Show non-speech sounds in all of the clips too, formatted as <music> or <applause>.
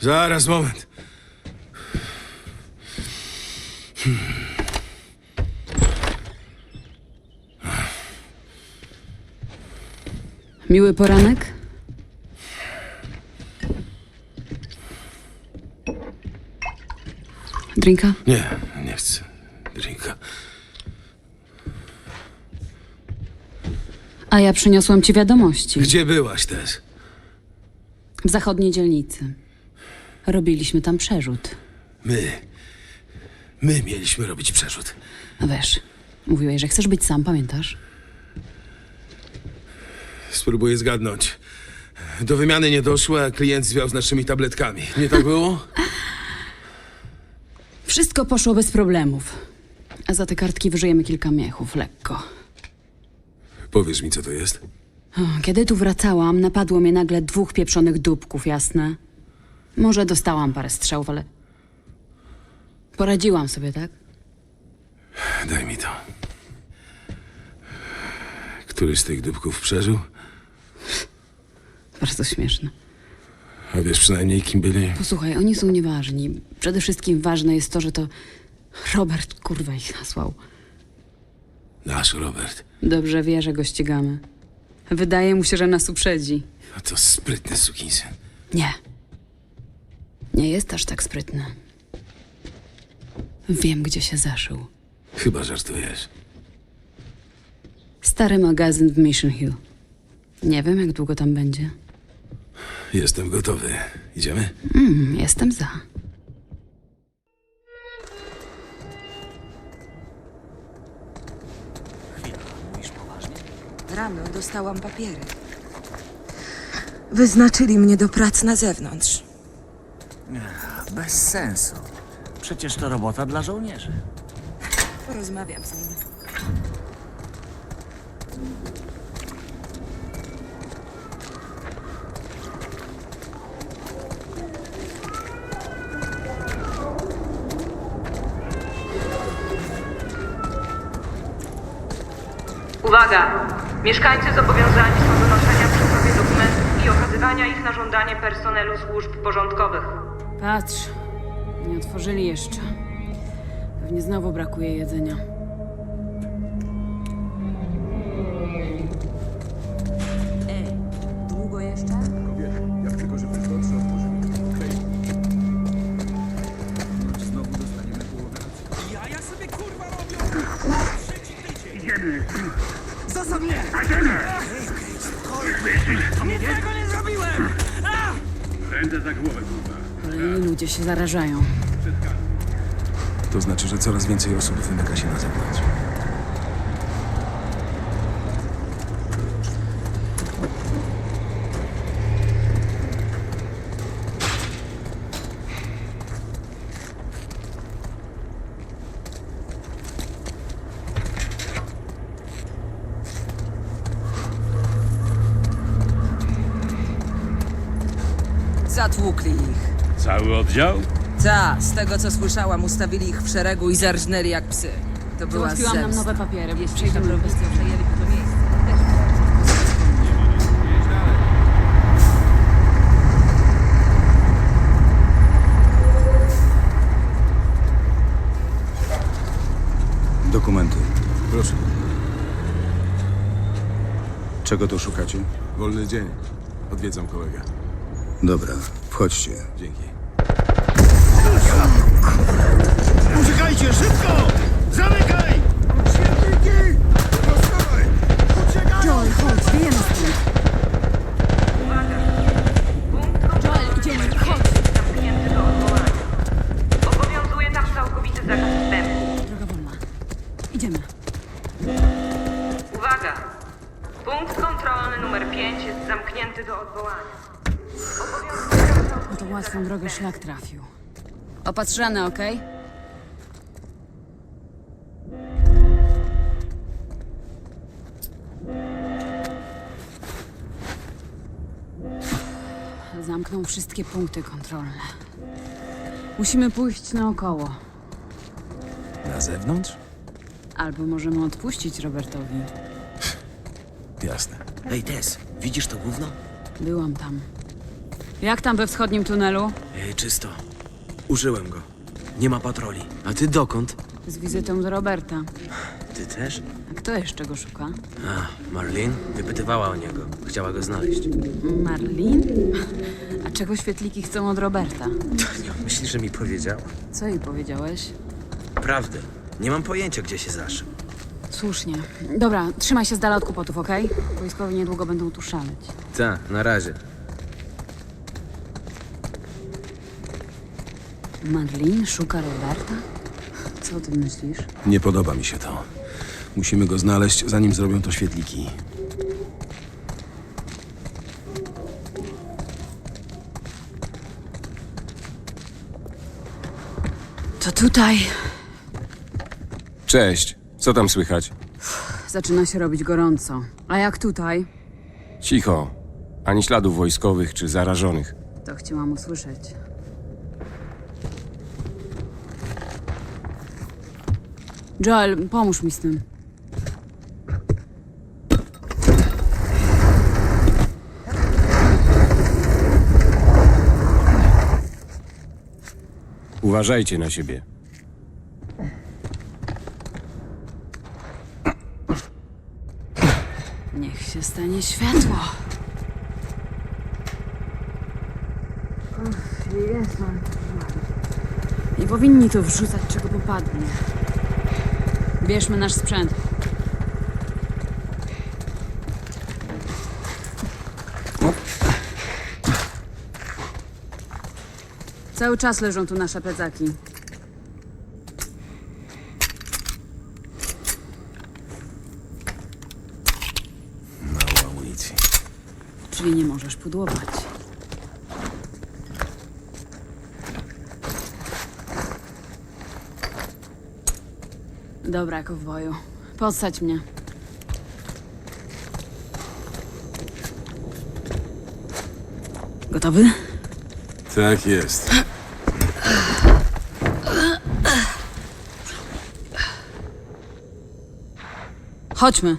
Zaraz, moment. Miły poranek? Drinka? Nie, nie chcę drinka. A ja przyniosłam ci wiadomości. Gdzie byłaś, Tess? W zachodniej dzielnicy. Robiliśmy tam przerzut. My. My mieliśmy robić przerzut. No wiesz, mówiłeś, że chcesz być sam, pamiętasz? Spróbuję zgadnąć. Do wymiany nie doszło, a klient zwiał z naszymi tabletkami. Nie tak było? <laughs> Wszystko poszło bez problemów. A za te kartki wyżyjemy kilka miechów, lekko. Powiesz mi, co to jest? O, Kiedy tu wracałam, napadło mnie nagle dwóch pieprzonych dupków, jasne? Może dostałam parę strzałów, ale... Poradziłam sobie, tak? Daj mi to. Któryś z tych dupków przeżył? Bardzo śmieszne. A wiesz przynajmniej, kim byli? Posłuchaj, oni są nieważni. Przede wszystkim ważne jest to, że to Robert kurwa ich nasłał. Nasz Robert. Dobrze wie, że go ścigamy. Wydaje mu się, że nas uprzedzi. A to sprytny sukinsyn. Nie. Nie jest aż tak sprytny. Wiem, gdzie się zaszył. Chyba żartujesz. Stary magazyn w Mission Hill. Nie wiem, jak długo tam będzie. Jestem gotowy. Idziemy? Mm, jestem za. Rano dostałam papiery. Wyznaczyli mnie do prac na zewnątrz. Bez sensu. Przecież to robota dla żołnierzy. Porozmawiam z nim. Uwaga! Mieszkańcy zobowiązani są do noszenia przy sobie dokumentów i okazywania ich na żądanie personelu służb porządkowych. Patrz, nie otworzyli jeszcze. Pewnie znowu brakuje jedzenia. Długo jeszcze? Kolejni ludzie się zarażają. To znaczy, że coraz więcej osób wymyka się na zewnątrz. Zatłukli ich. Cały oddział? Ta, z tego co słyszałam, ustawili ich w szeregu i zarżnęli jak psy. To była Załatwiłam nam zemsta. nowe papiery. Jeśli Przejdziemy do przejęli to miejsce, Dokumenty. Proszę. Czego tu szukacie? Wolny dzień. Odwiedzam kolegę. Dobra, wchodźcie. Dzięki. Uciekajcie, szybko! Zamykaj! Joel, chodź, stąd. Uwaga! Punkt Joel, idziemy, chodź. zamknięty do odwołania. Obowiązuje tam całkowity zakaz wstępu. Droga wolna. Idziemy. Uwaga! Punkt kontrolny numer 5 jest zamknięty do odwołania. Obowiązuje tam Na całkowity łatwą zakaz drogę szlak trafił. Opatrzane, okej? Zamknął wszystkie punkty kontrolne. Musimy pójść naokoło. Na zewnątrz? Albo możemy odpuścić Robertowi. Jasne. Ej, Tess, widzisz to gówno? Byłam tam. Jak tam we wschodnim tunelu? Ej, czysto. Użyłem go. Nie ma patroli. A ty dokąd? Z wizytą do Roberta. Ty też? A kto jeszcze go szuka? A, Marlene wypytywała o niego. Chciała go znaleźć. Marlin? A czego świetliki chcą od Roberta? Myślisz, że mi powiedziała? Co jej powiedziałeś? Prawdę. Nie mam pojęcia, gdzie się zaszył. Słusznie. Dobra, trzymaj się z dala od kłopotów, okej? Wojskowi niedługo będą tu szaleć. Ta, na razie. Marlin szuka Roberta? Co o tym myślisz? Nie podoba mi się to. Musimy go znaleźć, zanim zrobią to świetliki. To tutaj. Cześć, co tam słychać? Zaczyna się robić gorąco. A jak tutaj? Cicho. Ani śladów wojskowych czy zarażonych. To chciałam usłyszeć. Joel, pomóż mi z tym. Uważajcie na siebie. Niech się stanie światło. Nie powinni tu wrzucać czego popadnie. Bierzmy nasz sprzęt. Cały czas leżą tu nasze plecaki. Mało amunicji. Czyli nie możesz pudłować. Dobra, kowboju. Podstać mnie. Gotowy? Tak jest. Chodźmy.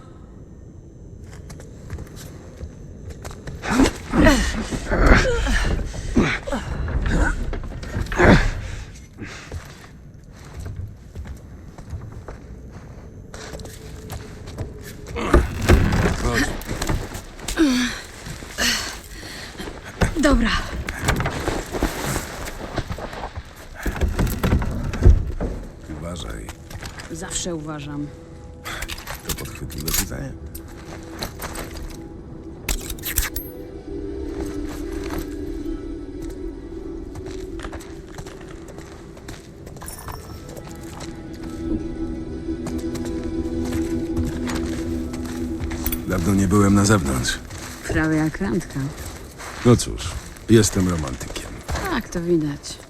Dobra. Uważaj. Zawsze uważam. To podchwytliwe pytanie. Dawno nie byłem na zewnątrz. Prawie jak randka. No cóż, jestem romantykiem. Tak, to widać.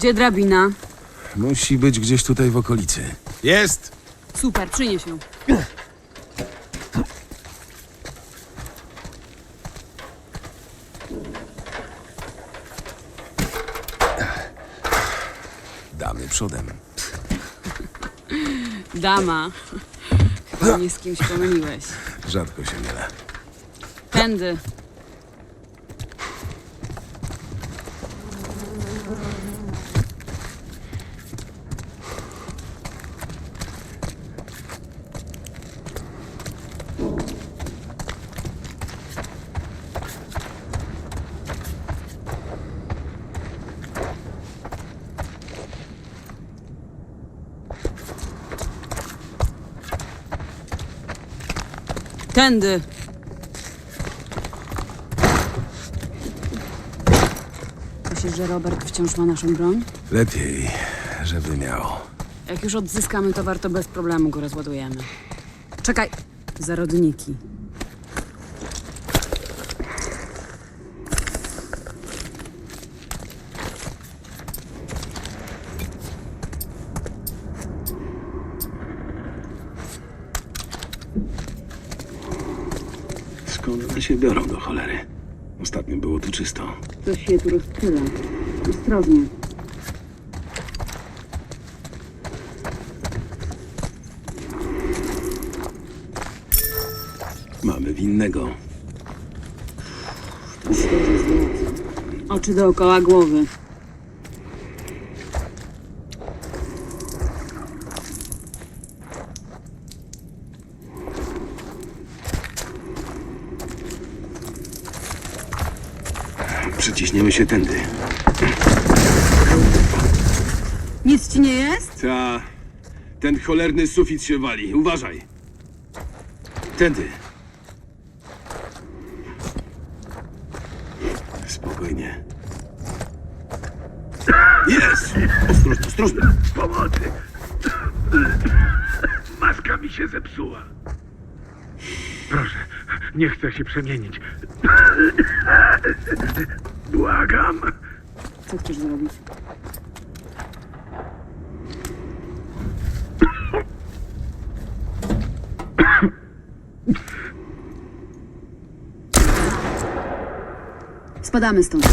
Gdzie drabina? Musi być gdzieś tutaj w okolicy. Jest! Super, przynieś ją. Damy przodem. Dama. Chyba mnie z kimś pomyliłeś. Rzadko się mylę. Tędy. Tędy. Myślisz, że Robert wciąż ma naszą broń? Lepiej, żeby miał. Jak już odzyskamy towar, to bez problemu go rozładujemy. Czekaj. Zarodniki. Skąd one się biorą do cholery? Ostatnio było tu czysto. Coś się tu rozpyla. Ostrożnie. Mamy winnego. Oczy dookoła głowy. Przyciśniemy się tędy. Nic ci nie jest? Ta... Ten cholerny sufit się wali. Uważaj. Tędy. Spokojnie. Jest! Ostrożnie, ostrożnie. Pomocy! Maska mi się zepsuła. Proszę, nie chcę się przemienić. Błagam. Co chcesz zrobić? Spadamy stąd.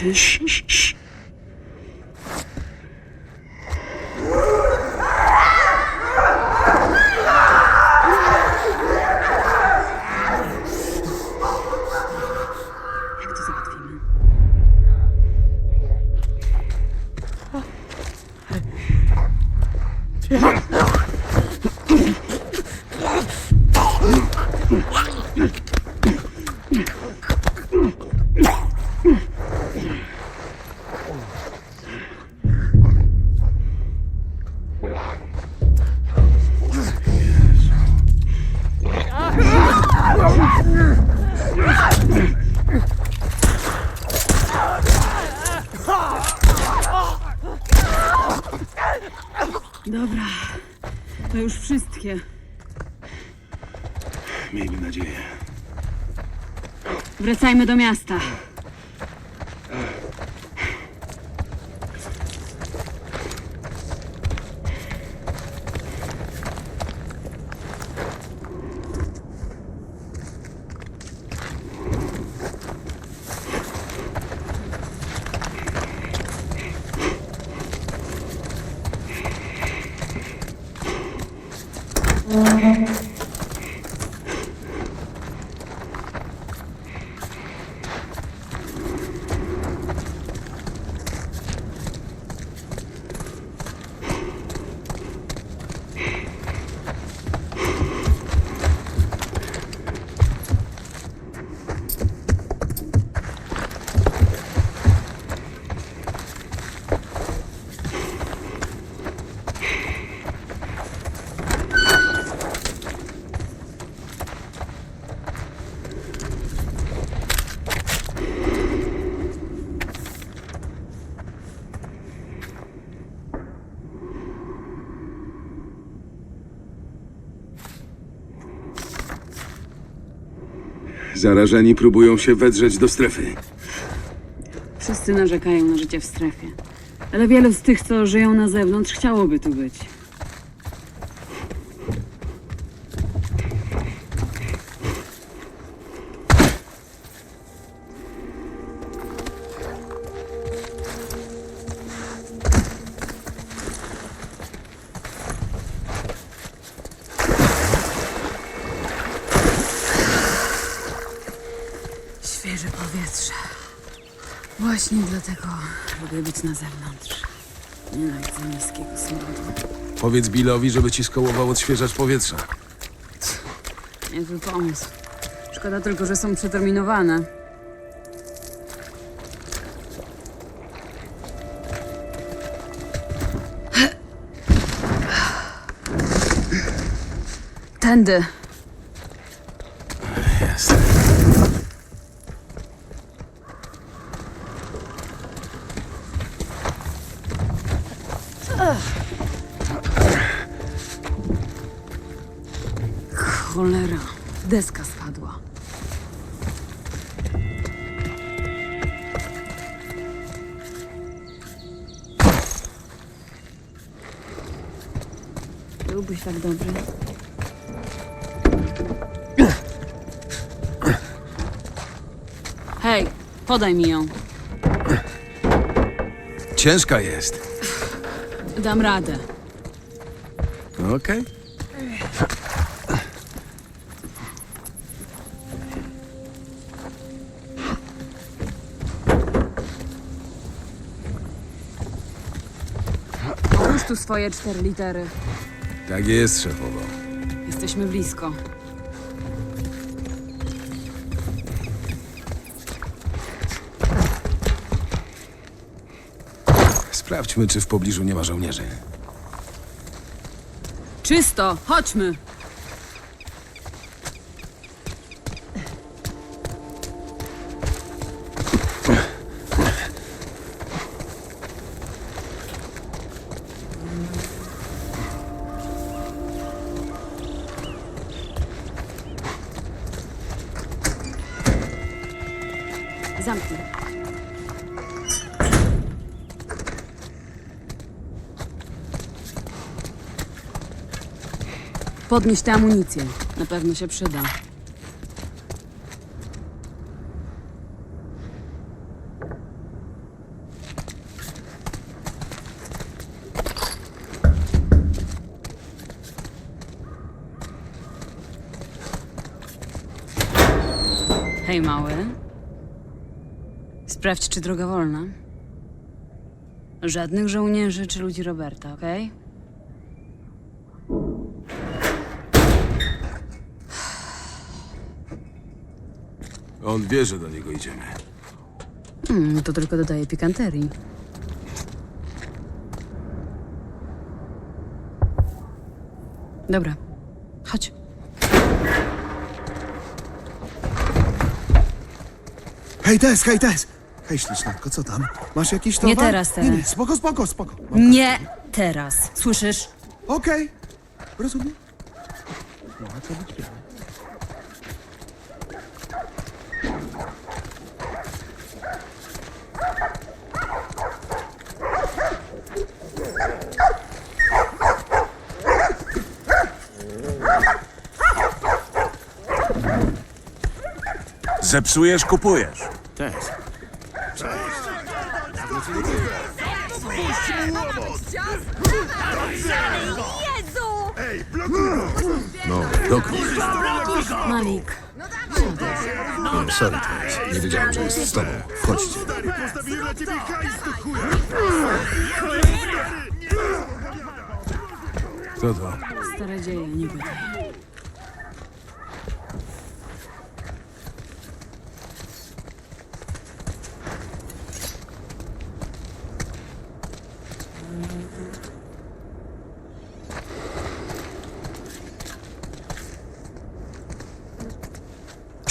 Nami. Słyszysz? Miejmy nadzieję. Wracajmy do miasta. Zarażeni próbują się wedrzeć do strefy. Wszyscy narzekają na życie w strefie. Ale wielu z tych, co żyją na zewnątrz, chciałoby tu być. Właśnie dlatego lubię być na zewnątrz. Nienawidzę niskiego smrodu. Powiedz Billowi, żeby ci skołował odświeżacz powietrza. Niezły pomysł. Szkoda tylko, że są przeterminowane. Tędy. Deska spadła. Byłbyś tak dobry. Hej, podaj mi ją. Ciężka jest. Dam radę. Okej. Już tu swoje cztery litery. Tak jest, szefowo. Jesteśmy blisko. Sprawdźmy, czy w pobliżu nie ma żołnierzy. Czysto, chodźmy. Zamknij. Podnieś tę amunicję. Na pewno się przyda. Hej, mały. Sprawdź, czy droga wolna. Żadnych żołnierzy czy ludzi Roberta, okej? On wie, że do niego idziemy. Hmm, to tylko dodaje pikanterii. Dobra, chodź. Hej, Tess, hej, Tess! Hej, ślicznatko, co tam? Masz jakiś towar? Nie teraz, Nie, teraz. nie, spoko, spoko, spoko. Mam- Nie teraz, słyszysz? Okej, rozumiem. No, a co być miało? Zepsujesz, kupujesz. Tess. No, dokąd? Malik, No, sorry, Tess. Nie wiedziałem, że jest z tobą. Wchodźcie. Co to? stare dzieje, nie pytaj.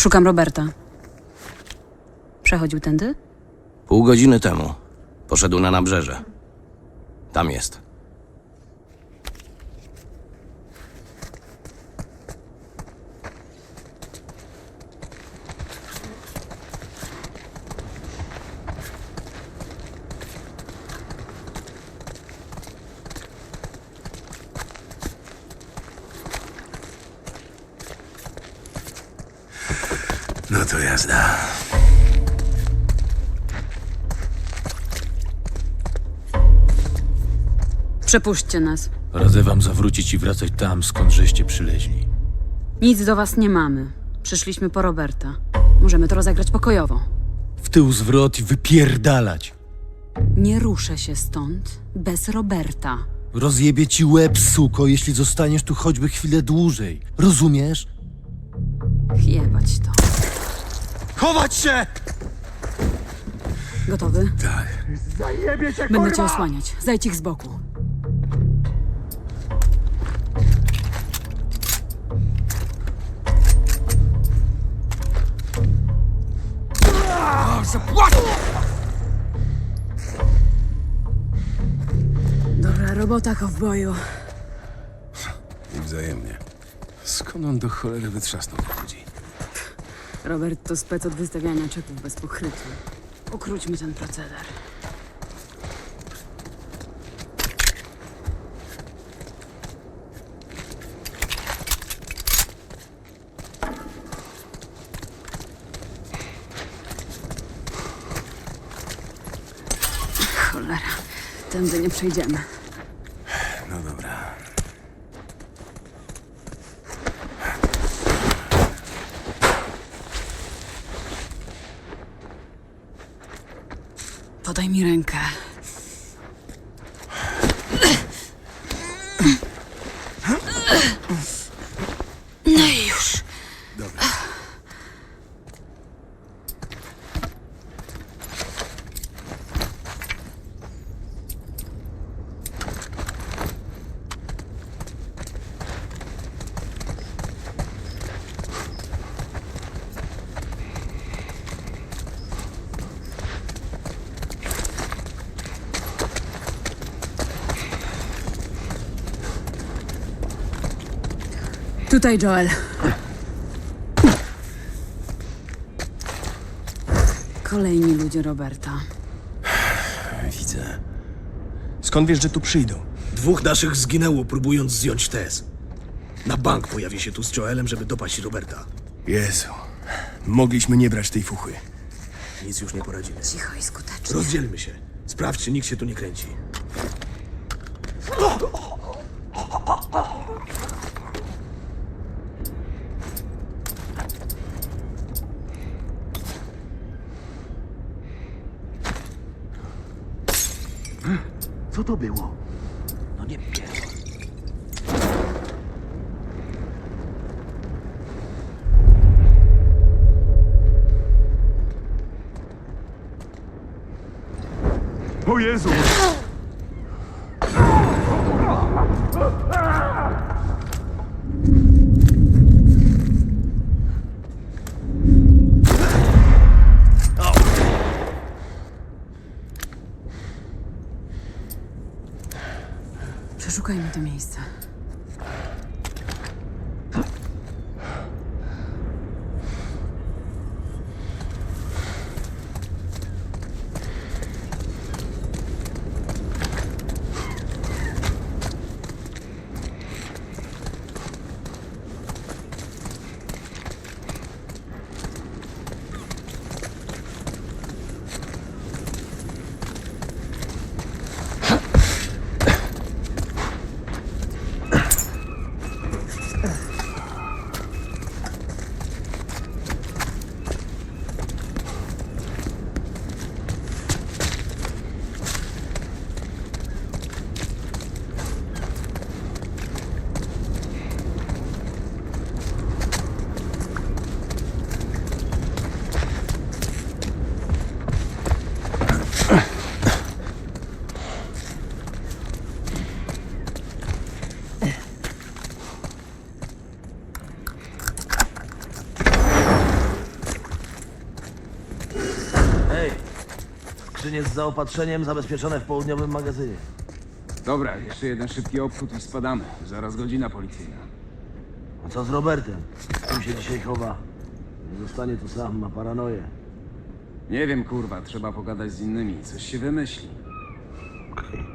Szukam Roberta. Przechodził tędy? Pół godziny temu. Poszedł na nabrzeże. Tam jest. No to jazda. Przepuśćcie nas. Radzę wam zawrócić i wracać tam, skąd żeście przyleźli. Nic do was nie mamy. Przyszliśmy po Roberta. Możemy to rozegrać pokojowo. W tył zwrot i wypierdalać. Nie ruszę się stąd bez Roberta. Rozjebie ci łeb, suko, jeśli zostaniesz tu choćby chwilę dłużej. Rozumiesz? Jebać to. Chować się! Gotowy? Tak. Będę cię osłaniać. Zajdź ich z boku. Dobra, Dobra robota, kowboju. I wzajemnie. Skąd on do cholery wytrzasnął tych ludzi? Robert to spec od wystawiania czeków bez pochrytu. Ukróćmy ten proceder. Cholera, tędy nie przejdziemy. No dobra. Podaj mi rękę. No i już. Tutaj, Joel. Kolejni ludzie Roberta. Widzę. Skąd wiesz, że tu przyjdą? Dwóch naszych zginęło, próbując zdjąć tez. Na bank pojawi się tu z Joelem, żeby dopaść Roberta. Jezu. Mogliśmy nie brać tej fuchy. Nic już nie poradzimy. Cicho i skutecznie. Rozdzielmy się. Sprawdź, czy nikt się tu nie kręci. Co to było? No nie wiem. O Jezu! Przeszukajmy to miejsce. Hej! Skrzynie z zaopatrzeniem zabezpieczone w południowym magazynie. Dobra, jeszcze jeden szybki obchód i spadamy. Zaraz godzina policyjna. A co z Robertem? Z kim się dzisiaj chowa? Nie zostanie tu sam, ma paranoję. Nie wiem, kurwa, trzeba pogadać z innymi. Coś się wymyśli. Okej.